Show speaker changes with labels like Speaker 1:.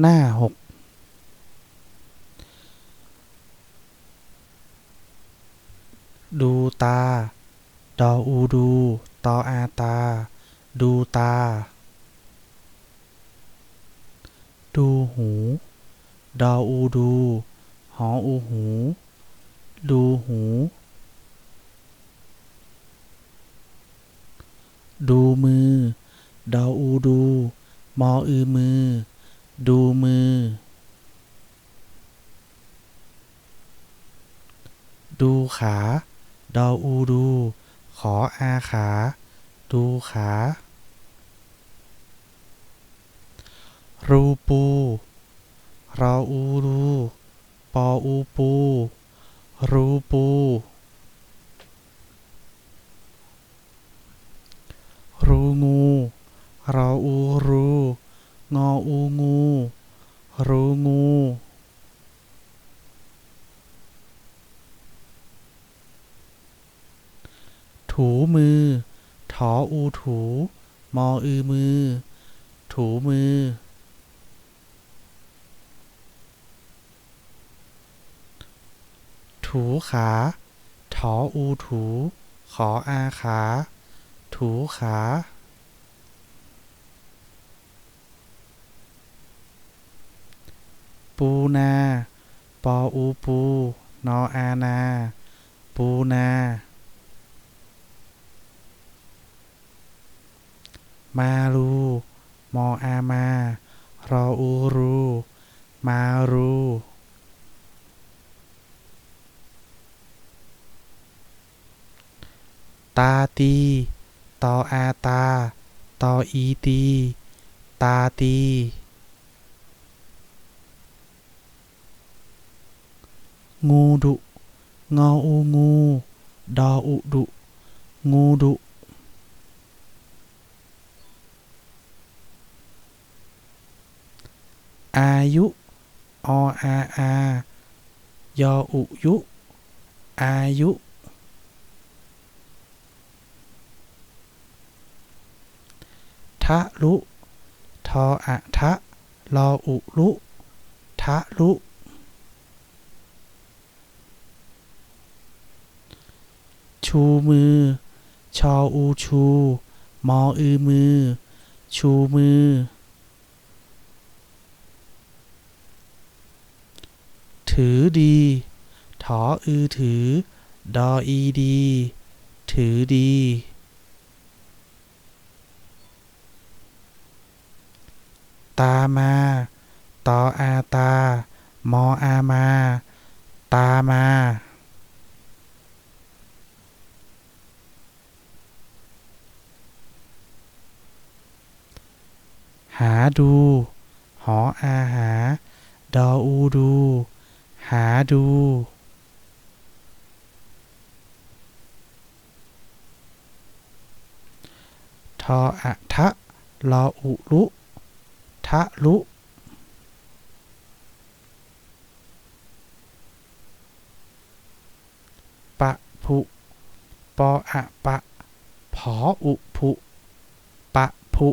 Speaker 1: หน้าหกดูตา ดออูดู ตออาตา ดูตา ดูหู ดออูดู หออูหู ดูหู ดูมือ ดออูดู มออือมือ ดูมือ ดูขา ดออูดู ขออาขา ดูขา รูปู รออูรูปออูปู รูปู รูงู รออูรู งออูงู รูงู ถูมือ ถออูถู มออือมือ ถูมือ ถูขา ถออูถู ขออาขา ถูขา ปูนา ปออูปู นออานา ปูนา มารูมออามา รออูรู มารูตาตี ตออาตา ตออีตี ตาตี งูดุงออูงูดออุดุงูดุอายุออาอายออุยุอายุทะลุ ทออะทะ ลออุลุ ทะลุ ชูมือ ชออูชู มออือมือ ชูมือ ถือดี ถออือถือ ดออีดี ถือดี ตามา ตออาตา มออามา ตามา หาดู หออาหา ดออูดู หาดูทออะทะลออุลุทะลุปะผุปออะปะ ผออุผุปะผุ